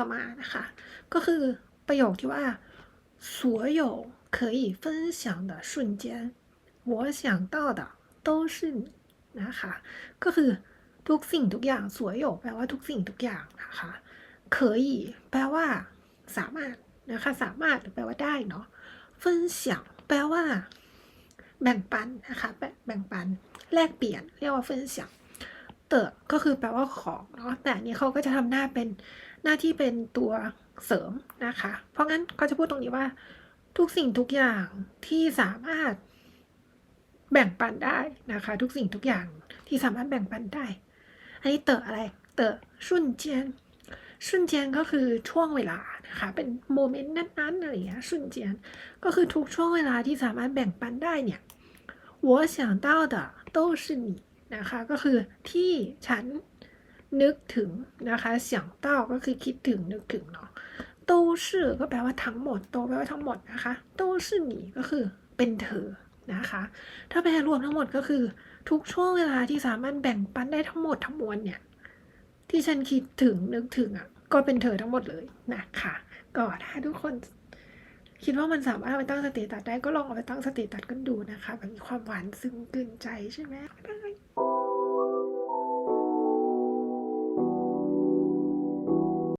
ต่อมานะคะ ก็คือประโยคที่ว่า所有可以分享的瞬间我想到的都是你นะคะ ก็คือทุกสิ่งทุกอย่างสวยโยแปลว่าทุกสิ่งทุกอย่างนะคะเคยแปลว่า สามารถนะคะ สามารถหรือแปลว่าได้เนาะ分享แปลว่า แบ่งปันนะคะแบ่งแบ่งปัน แลกเปลี่ยน เรียกว่า分享เ ตอก็คือแปลว่าของเนาะแต่อันนี้เขาก็จะทำหน้าเป็นหน้าที่เป็นตัวเสริมนะคะ เพราะงั้นก็จะพูดตรงนี้ว่า ทุกสิ่งทุกอย่างที่สามารถแบ่งปันได้นะคะ ทุกสิ่งทุกอย่างที่สามารถแบ่งปันได้ อันนี้เตออะไร เตอชุนเจียนชุนเจียนก็คือช่วงเวลานะคะ เป็นโมเมนต์นั้นๆอะไรอย่างเงี้ยชุนเจียนก็คือทุกช่วงเวลาที่สามารถแบ่งปันได้เนี่ย我想到的都是你 นะคะ ก็คือที่ฉันนึกถึงนะคะ想到ก็คือคิดถึงนึกถึงเนาะ都是ก็แปลว่าทั้งหมดโตแปลว่าทั้งหมดนะคะ都是你ก็คือเป็นเธอนะคะ ถ้าแปลรวมทั้งหมดก็คือ ทุกช่วงเวลาที่สามารถแบ่งปันได้ทั้งหมดทั้งมวลเนี่ย ที่ฉันคิดถึงนึกถึงอ่ะ ก็เป็นเธอทั้งหมดเลยนะคะก็ถ้าทุกคน คิดว่ามันสามารถเอาไปตั้งสเตตัสได้ก็ลองเอาไปตั้งสเตตัสกันดูนะคะแบบมีความหวานซึ้งกลืนใจใช่ไหมได้